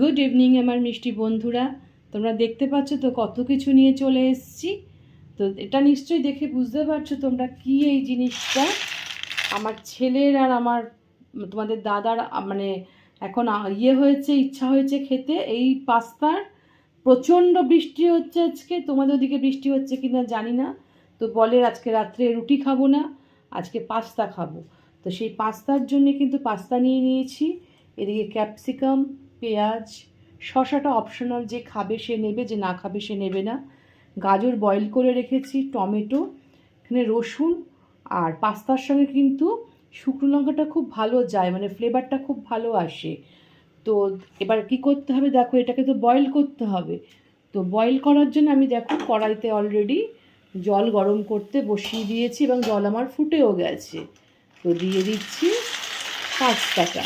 Good evening আমার মিষ্টি বন্ধুরা। তোমরা দেখতে পাচ্ছ তো কত কিছু নিয়ে চলে এসেছি। তো এটা নিশ্চয়ই দেখে বুঝতে পারছ তোমরা কি এই জিনিসটা? আমার ছেলের আর আমার, তোমাদের দাদার মানে এখন ইয়ে হয়েছে, ইচ্ছা হয়েছে খেতে। এই পাস্তার প্রচণ্ড বৃষ্টি হচ্ছে আজকে। তোমাদের ওদিকে বৃষ্টি হচ্ছে কি না জানি না। তো বলে আজকে রাত্রে রুটি খাব না, আজকে পাস্তা খাব। তো সেই পাস্তার জন্য কিন্তু পাস্তা নিয়ে নিয়েছি। এদিকে ক্যাপসিকাম পেঁয়াজ, শশাটা অপশনাল যে খাবে সে নেবে, যে না খাবে সে নেবে না। গাজর বয়েল করে রেখেছি, টমেটো, এখানে রসুন আর পাস্তার সঙ্গে কিন্তু শুকনো লঙ্কাটা খুব ভালো যায় মানে ফ্লেভারটা খুব ভালো আসে। তো এবার কি করতে হবে? দেখো, এটাকে তো বয়েল করতে হবে। তো বয়েল করার জন্য আমি দেখো কড়াইতে অলরেডি জল গরম করতে বসিয়ে দিয়েছি এবং জল আমার ফুটেও গেছে। তো দিয়ে দিচ্ছি পাস্তাটা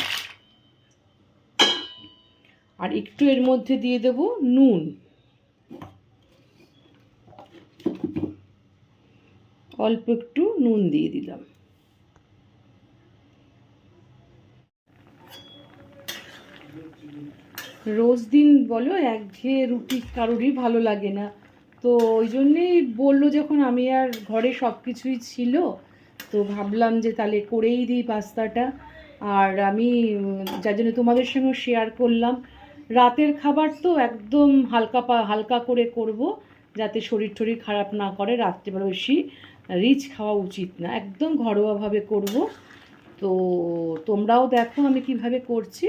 আর একটু এর মধ্যে দিয়ে দেব নুন। অল্প একটু নুন দিয়ে দিলাম। রোজ দিন বলো, একঘেয়ে রুটি কারোরই ভালো লাগে না। তো ওই জন্যেই বলল যখন আমি আর ঘরে সব কিছুই ছিল, তো ভাবলাম যে তাহলে করেই দিই পাস্তাটা। আর আমি যার জন্য তোমাদের সঙ্গে শেয়ার করলাম। রাতের খাবার তো একদম হালকা পা, হালকা করে করব, যাতে শরীর টরীর খারাপ না করে। রাত্রিবেলা বেশি রিচ খাওয়া উচিত না, একদম ঘরোয়াভাবে করব। তো তোমরাও দেখো আমি কীভাবে করছি,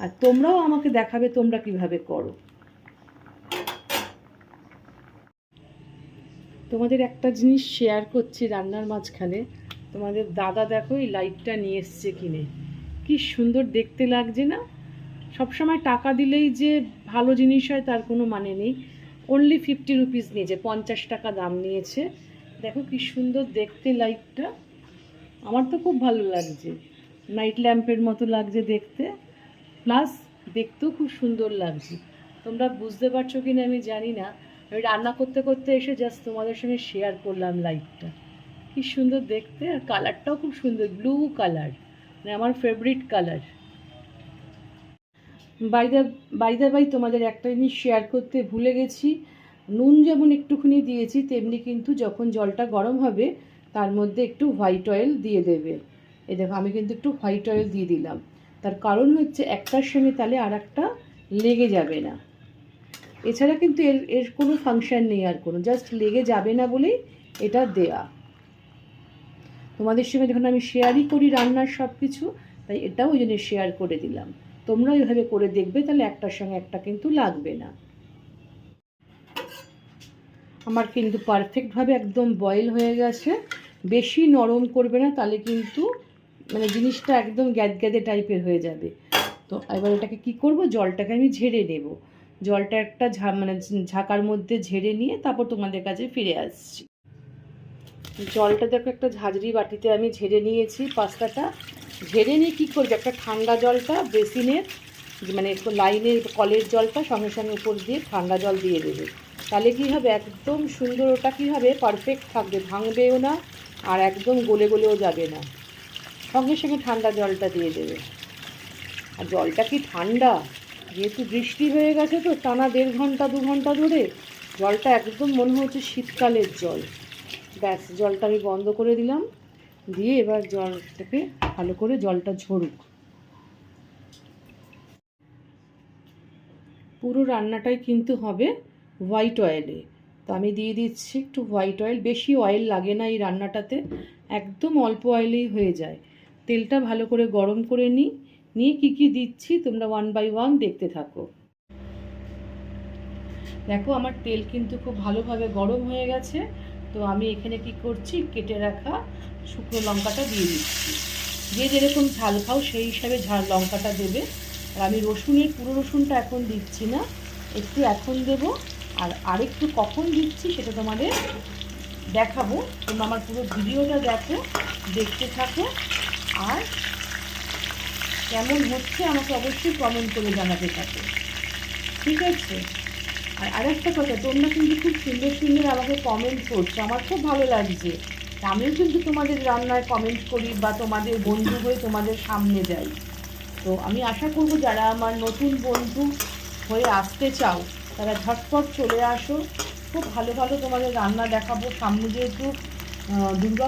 আর তোমরাও আমাকে দেখাবে তোমরা কীভাবে করো। তোমাদের একটা জিনিস শেয়ার করছি রান্নার মাঝখানে। তোমাদের দাদা দেখো এই লাইটটা নিয়ে এসছে কিনে। কি সুন্দর দেখতে লাগছে না? সবসময় টাকা দিলেই যে ভালো জিনিস হয় তার কোনো মানে নেই। অনলি ফিফটি রুপিস নিয়েছে, পঞ্চাশ টাকা দাম নিয়েছে। দেখো কি সুন্দর দেখতে লাইটটা আমার তো খুব ভালো লাগছে। নাইট ল্যাম্পের মতো লাগছে দেখতে। প্লাস দেখতেও খুব সুন্দর লাগছে। তোমরা বুঝতে পারছ কি না আমি জানি না। রান্না করতে করতে এসে জাস্ট তোমাদের সঙ্গে শেয়ার করলাম লাইটটা কি সুন্দর দেখতে। আর কালারটাও খুব সুন্দর ব্লু কালার মানে আমার favourite colour by the by the by তোমাদের একটা জিনিস শেয়ার করতে ভুলে গেছি। নুন যেমন একটুখানি দিয়েছি, তেমনি কিন্তু যখন জলটা গরম হবে, তার মধ্যে একটু হোয়াইট অয়েল দিয়ে দেবে। এই দেখো, আমি কিন্তু একটু হোয়াইট অয়েল দিয়ে দিলাম। তার কারণ হচ্ছে একটার সঙ্গে তাহলে আর একটা লেগে যাবে না। এছাড়া কিন্তু এর এর কোনো ফাংশন নেই আর কোনো জাস্ট লেগে যাবে না বলেই এটা দেয়া। তোমাদের সঙ্গে যখন আমি শেয়ারই করি রান্নার সব কিছু তাই এটাও ওই জন্য শেয়ার করে দিলাম। তোমরা এইভাবে করে দেখবে, তাহলে একটার সঙ্গে একটা কিন্তু লাগবে না। আমার কিন্তু পারফেক্টভাবে একদম বয়েল হয়ে গেছে। বেশি নরম করবে না, তাহলে কিন্তু মানে জিনিসটা একদম গ্যাদগ্যাদে টাইপের হয়ে যাবে। তো এবার এটাকে কি করব? জলটাকে আমি ঝেড়ে নেব। জলটা একটা ঝা মানে ঝাঁকার মধ্যে ঝেড়ে নিয়ে তারপর তোমাদের কাছে ফিরে আসছি। জলটা দেখো একটা ঝাঁঝরি বাটিতে আমি ঝেড়ে নিয়েছি পাস্তাটা। ঝেড়ে নিয়ে কী করবে? একটা ঠান্ডা জলটা বেসিনের মানে একটু লাইনে কলের জলটা সঙ্গে সঙ্গে উপর দিয়ে ঠান্ডা জল দিয়ে দেবে। তাহলে কী হবে? একদম সুন্দর ওটা কী হবে? পারফেক্ট থাকবে, ভাঙবেও না আর একদম গলে গলেও যাবে না। সঙ্গে সঙ্গে ঠান্ডা জলটা দিয়ে দেবে। আর জলটা কি ঠান্ডা? যেহেতু বৃষ্টি হয়ে গেছে তো টানা দেড় ঘণ্টা, দু ঘণ্টা ধরে জলটা একদম মনে হচ্ছে শীতকালের জল। ব্যাস, জলটা আমি বন্ধ করে দিলাম। দিয়ে এবার জলটাকে ভালো করে জলটা ঝরুক। পুরো রান্নাটাই কিন্তু হবে হোয়াইট অয়েলে। তো আমি দিয়ে দিচ্ছি একটু হোয়াইট অয়েল। বেশি অয়েল লাগে না এই রান্নাটাতে, একদম অল্প অয়েলেই হয়ে যায়। তেলটা ভালো করে গরম করে নিই। নিয়ে কী কী দিচ্ছি তোমরা ওয়ান বাই ওয়ান দেখতে থাকো। দেখো, আমার তেল কিন্তু খুব ভালোভাবে গরম হয়ে গেছে। তো আমি এখানে কি করছি? কেটে রাখা শুকনো লঙ্কাটা দিয়ে দিচ্ছি। যে যেরকম ঝাল খাও, সেই হিসাবে ঝাল লঙ্কাটা দেবে। আর আমি রসুনের, পুরো রসুনটা এখন দিচ্ছি না। একটু এখন দেব। আর আরেকটু কখন দিচ্ছি সেটা তোমাদের দেখাবো। তোমরা আমার পুরো ভিডিওটা দেখো, দেখতে থাকো। আর কেমন হচ্ছে আমাকে অবশ্যই কমেন্ট করে জানাতে থাকো। ঠিক আছে? আর আরেকটা কথা, তোমরা কিন্তু খুব সুন্দর সুন্দর আমাকে কমেন্ট করছ, আমার খুব ভালো লাগছে। আমিও কিন্তু তোমাদের রান্নায় কমেন্ট করি বা তোমাদের বন্ধু হয়ে তোমাদের সামনে যাই। তো আমি আশা করব যারা আমার নতুন বন্ধু হয়ে আসতে চাও, তারা ঝটপট চলে আসো। খুব ভালো ভালো তোমাদের রান্না দেখাবো। সামনে যেহেতু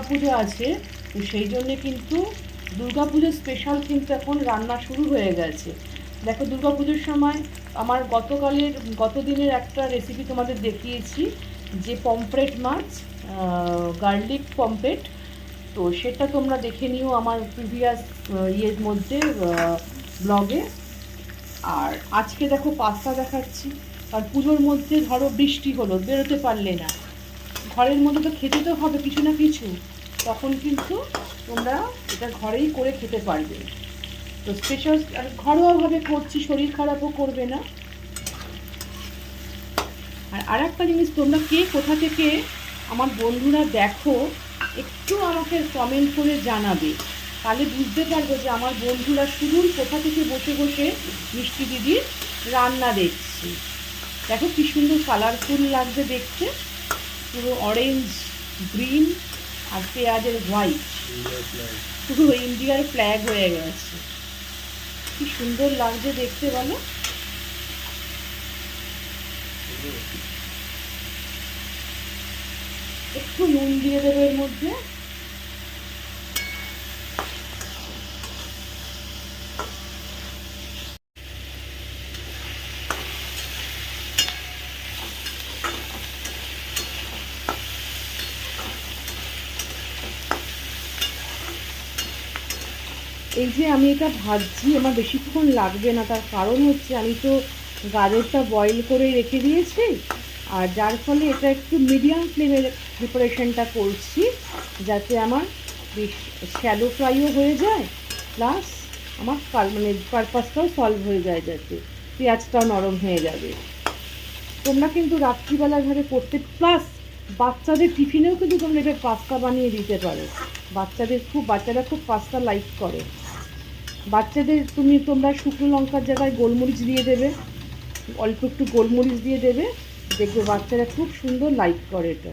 পুজো আছে, তো সেই জন্যে কিন্তু দুর্গা পুজোর স্পেশাল কিন্তু এখন রান্না শুরু হয়ে গেছে। দেখো পুজোর সময় আমার গতকালের গত দিনের একটা রেসিপি তোমাদের দেখিয়েছি, যে পমফ্রেট মাছ গার্লিক পমফ্রেট তো সেটা তোমরা দেখে নিও আমার প্রিভিয়াস ইয়ের মধ্যে ব্লগে আর আজকে দেখো পাস্তা দেখাচ্ছি। আর পুজোর মধ্যে ধরো বৃষ্টি হলো, বেরোতে পারলে না। ঘরের মধ্যে তো খেতে তো হবে কিছু না কিছু। তখন কিন্তু তোমরা এটা ঘরেই করে খেতে পারবে। তো স্পেশাল আর ঘরোয়াভাবে করছি, শরীর খারাপও করবে না। আর আর একটা জিনিস, তোমরা কে কোথা থেকে আমার বন্ধুরা দেখো, একটু আমাকে কমেন্ট করে জানাবে। তাহলে বুঝতে পারব যে আমার বন্ধুরা শুধু কোথা থেকে বসে বসে মিষ্টি দিদির রান্না দেখছি। দেখো কি সুন্দর কালারফুল লাগছে দেখতে। পুরো অরেঞ্জ গ্রিন আর পেঁয়াজের হোয়াইট পুরো ইন্ডিয়ার ফ্ল্যাগ হয়ে গেছে। কি সুন্দর লাগছে দেখতে বলো। একটু নুন দিয়ে দেবে এর মধ্যে। যে আমি এটা ভাজছি, আমার বেশিক্ষণ লাগবে না। তার কারণ হচ্ছে আমি তো গাজরটা বয়েল করে রেখে দিয়েছি, আর যার ফলে এটা একটু মিডিয়াম ফ্লেমের প্রিপারেশনটা করছি, যাতে আমার বেশ শ্যালো ফ্রাইও হয়ে যায় প্লাস আমার মানে পারপাসটাও সলভ হয়ে যায় যাতে পেঁয়াজটাও নরম হয়ে যাবে। তোমরা কিন্তু রাত্রিবেলা ঘরে করতে প্লাস বাচ্চাদের টিফিনেও কিন্তু তোমরা এটা পাস্তা বানিয়ে দিতে পারো। বাচ্চাদের খুব, বাচ্চারা খুব পাস্তা লাইক করে। বাচ্চাদের তুমি তোমরা শুকনো লঙ্কার জায়গায় গোলমরিচ দিয়ে দেবে, অল্প একটু গোলমরিচ দিয়ে দেবে, দেখবে বাচ্চারা খুব সুন্দর লাইক করে এটা।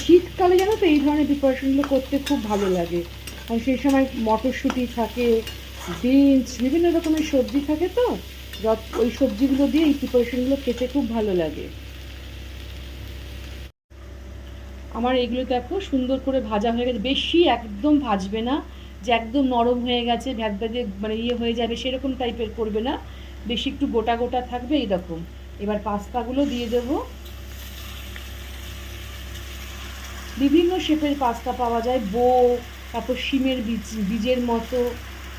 শীতকালে জানো তো এই ধরনের প্রিপারেশনগুলো করতে খুব ভালো লাগে। কারণ সেই সময় মটরশুঁটি থাকে বিনস বিভিন্ন রকমের সবজি থাকে তো ওই সবজিগুলো দিয়ে এই প্রিপারেশনগুলো খেতে খুব ভালো লাগে। আমার এগুলো দেখো সুন্দর করে ভাজা হয়ে গেছে, বেশি একদম ভাজবে না, যে একদম নরম হয়ে গেছে ভ্যাদ ভ্যাদে মানে ইয়ে হয়ে যাবে, সেরকম টাইপের করবে না, বেশি একটু গোটা গোটা থাকবে এইরকম এবার পাস্তাগুলো দিয়ে দেব। বিভিন্ন শেপের পাস্তা পাওয়া যায় বো তারপর শিমের বীজ, বীজের মতো।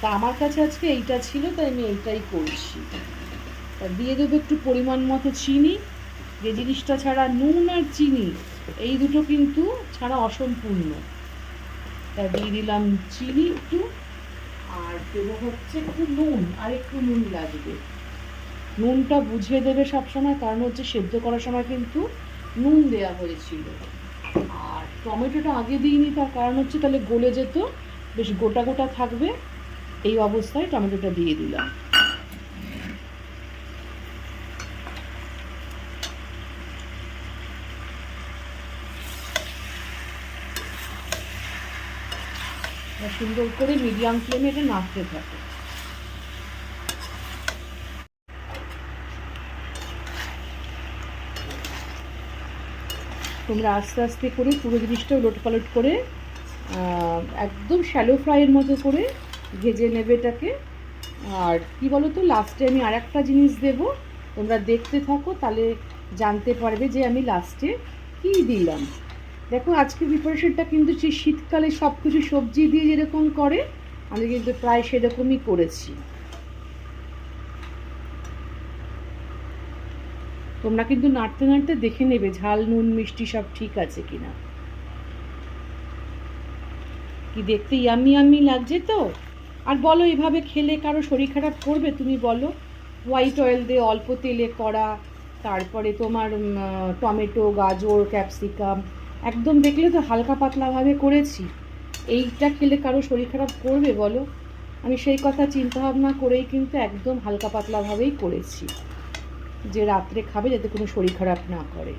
তা আমার কাছে আজকে এইটা ছিল, তাই আমি এইটাই করছি। তা দিয়ে দেবো একটু পরিমাণ মতো চিনি। যে জিনিসটা ছাড়া নুন আর চিনি, এই দুটো কিন্তু ছাড়া অসম্পূর্ণ। তা দিয়ে দিলাম চিনি একটু, আর দেবো হচ্ছে একটু নুন, আর একটু নুন লাগবে। নুনটা বুঝিয়ে দেবে সবসময়, কারণ হচ্ছে সেদ্ধ করার সময় কিন্তু নুন দেওয়া হয়েছিল। আর টমেটোটা আগে দিইনি, তার কারণ হচ্ছে তাহলে গলে যেত, বেশ গোটা গোটা থাকবে, এই অবস্থায় টমেটোটা দিয়ে দিলাম। সুন্দর করে মিডিয়াম ফ্লেমে এটা নাড়তে থাকে। তোমরা আস্তে আস্তে করে পুরো জিনিসটা উলট পালট করে একদম শ্যালো ফ্রাইয়ের মতো করে ভেজে নেবে এটাকে। আর কি বলো তো লাস্টে আমি আর একটা জিনিস দেব, তোমরা দেখতে থাকো, তাহলে জানতে পারবে যে আমি লাস্টে কী দিলাম। দেখো, আজকে প্রিপারেশনটা কিন্তু সেই শীতকালে সব কিছু সবজি দিয়ে যেরকম করে, আমি কিন্তু প্রায় সেরকমই করেছি। তোমরা কিন্তু নাড়তে নাড়তে দেখে নেবে, ঝাল, নুন, মিষ্টি সব ঠিক আছে কিনা। কি দেখতে ইয়ামি ইয়ামি লাগছে তো? আর বলো, এভাবে খেলে কারও শরীর খারাপ করবে? তুমি বলো হোয়াইট অয়েল দিয়ে অল্প তেলে করা, তারপরে তোমার টমেটো, গাজর ক্যাপসিকাম একদম দেখলে তো হালকা পাতলাভাবে করেছি। এইটা খেলে কারও শরীর খারাপ করবে বলো? আমি সেই কথা চিন্তা ভাবনা করেই কিন্তু একদম হালকা পাতলাভাবেই করেছি। যে রাত্রে খাবে যাতে কোনো শরীর খারাপ না করে।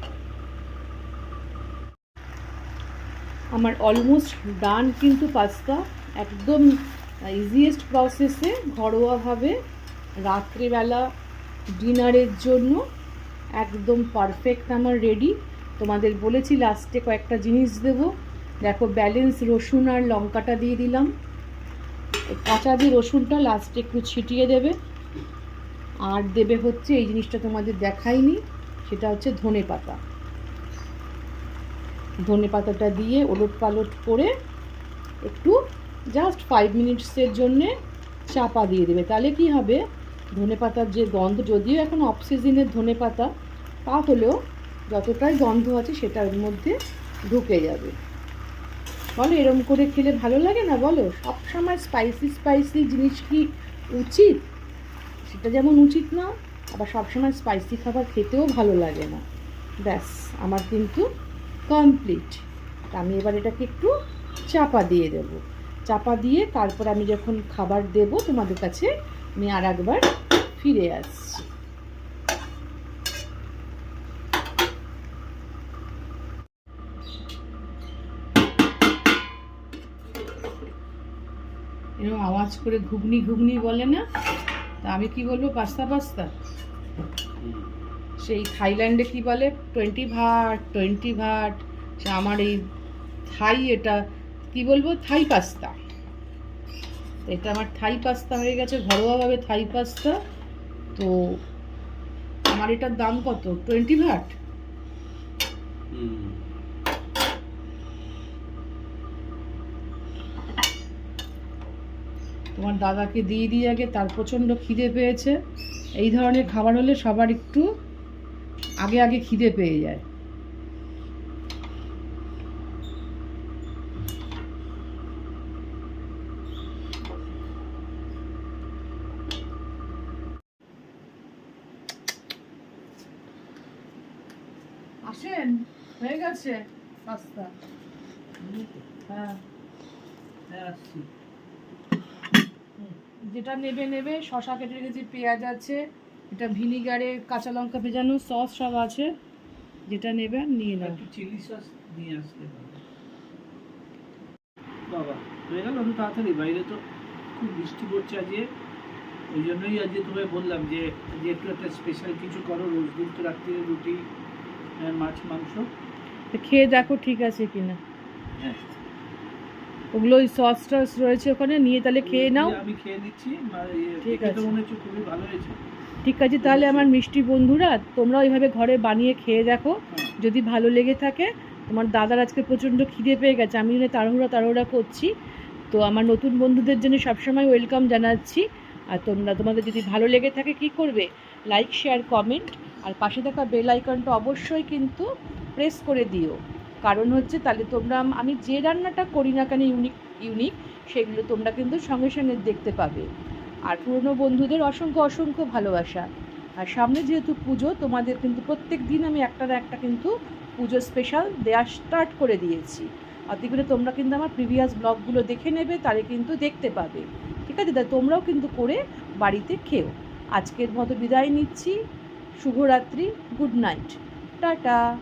আমার অলমোস্ট ডান কিন্তু পাস্তা একদম ইজিয়েস্ট প্রসেসে ঘরোয়াভাবে রাত্রেবেলা ডিনারের জন্য একদম পারফেক্ট আমার রেডি তোমাদের বলেছি লাস্টে কয়েকটা জিনিস দেবো। দেখো, ব্যালেন্স রসুন আর লঙ্কাটা দিয়ে দিলাম। কাঁচা দিয়ে রসুনটা লাস্টে একটু ছিটিয়ে দেবে। আর দেবে হচ্ছে, এই জিনিসটা তোমাদের দেখাইনি, সেটা হচ্ছে ধনে পাতা। ধনে পাতাটা দিয়ে ওলট পালট করে একটু জাস্ট ফাইভ মিনিটসের জন্যে চাপা দিয়ে দেবে। তাহলে কি হবে? ধনে পাতার যে গন্ধ, যদিও এখন অফ সিজনের ধনে পাতা তা হলেও যতটাই গন্ধ আছে সেটা ওর মধ্যে ঢুকে যাবে। বলো, এরম করে খেলে ভালো লাগে না? বলো, সবসময় স্পাইসি স্পাইসি জিনিস কি উচিত? সেটা যেমন উচিত না, আবার সবসময় স্পাইসি খাবার খেতেও ভালো লাগে না। ব্যাস, আমার কিন্তু কমপ্লিট আমি এবার এটাকে একটু চাপা দিয়ে দেব। চাপা দিয়ে তারপর আমি যখন খাবার দেব, তোমাদের কাছে আমি আর একবার ফিরে আসছি। আওয়াজ করে ঘুগনি ঘুগনি বলে না? তা আমি কি বলব, পাস্তা পাস্তা? সেই থাইল্যান্ডে কি বলে? টোয়েন্টি ভাট টোয়েন্টি ভাট আমার এই থাই এটা, কি বলব? Thai pasta. এটা আমার থাই পাস্তা হয়ে গেছে, ঘরোয়াভাবে থাই পাস্তা। তো আমার এটার দাম কত? Twenty baht? তোমার দাদাকে দিয়ে দিয়ে আগে তার প্রচণ্ড খিদে পেয়েছে। এই ধরনের খাবার হলে সবার একটু আগে আগে খিদে পেয়ে যায়। আসেন, হয়ে গেছে, পাস্তা। হ্যাঁ। যেটা নেবে নেবে। শশা কেটে রেখেছি পেঁয়াজ আছে এটা ভিনিগারে কাঁচা লঙ্কা ভেজানো সস সব আছে। যেটা নেবে নিয়ে নাও। চিলি সস নিয়ে ভালো। বাবা হয়ে গেল অত তাড়াতাড়ি? বাইরে তো খুব বৃষ্টি পড়ছে আজকে। ওই জন্যই আজকে তোমায় বললাম যে যে একটু একটা স্পেশাল কিছু করো রোজ দিন তো রাত্রিরে রুটি আহ, মাছ মাংস। তো খেয়ে দেখো ঠিক আছে কিনা। হ্যাঁ। ওগুলো ওই সস টস রয়েছে ওখানে নিয়ে তাহলে খেয়ে নাও। আমি খেয়ে নিচ্ছি ইয়ে, ঠিক আছে। মনে হচ্ছে খুবই ভালো হয়েছে। ঠিক আছে তাহলে আমার মিষ্টি বন্ধুরা তোমরা ওইভাবে ঘরে বানিয়ে খেয়ে দেখো। হ্যাঁ। যদি ভালো লেগে থাকে তোমার দাদার আজকে প্রচণ্ড খিদে পেয়ে গেছে আমি জন্য তাড়াহুড়া তাড়াহুড়া করছি। তো আমার নতুন বন্ধুদের জন্য সবসময় ওয়েলকাম জানাচ্ছি। আর তোমরা তোমাদের যদি ভালো লেগে থাকে কি করবে? লাইক শেয়ার কমেন্ট আর পাশে থাকা বেল আইকনটা অবশ্যই কিন্তু প্রেস করে দিও। কারণ হচ্ছে তাহলে তোমরা আমি যে রান্নাটা করি না কেন ইউনিক ইউনিক, সেগুলো তোমরা কিন্তু সঙ্গে সঙ্গে দেখতে পাবে। আর পুরনো বন্ধুদের অসংখ্য অসংখ্য ভালোবাসা। আর সামনে যেহেতু পুজো, তোমাদের কিন্তু প্রত্যেক দিন আমি একটা না একটা কিন্তু পুজো স্পেশাল দেওয়া স্টার্ট করে দিয়েছি। অতি করে তোমরা কিন্তু আমার প্রিভিয়াস ব্লগগুলো দেখে নেবে, তাহলে কিন্তু দেখতে পাবে। ঠিক আছে? তা তোমরাও কিন্তু করে বাড়িতে খেও। আজকের মতো বিদায় নিচ্ছি। শুভরাত্রি। Good night. টাটা।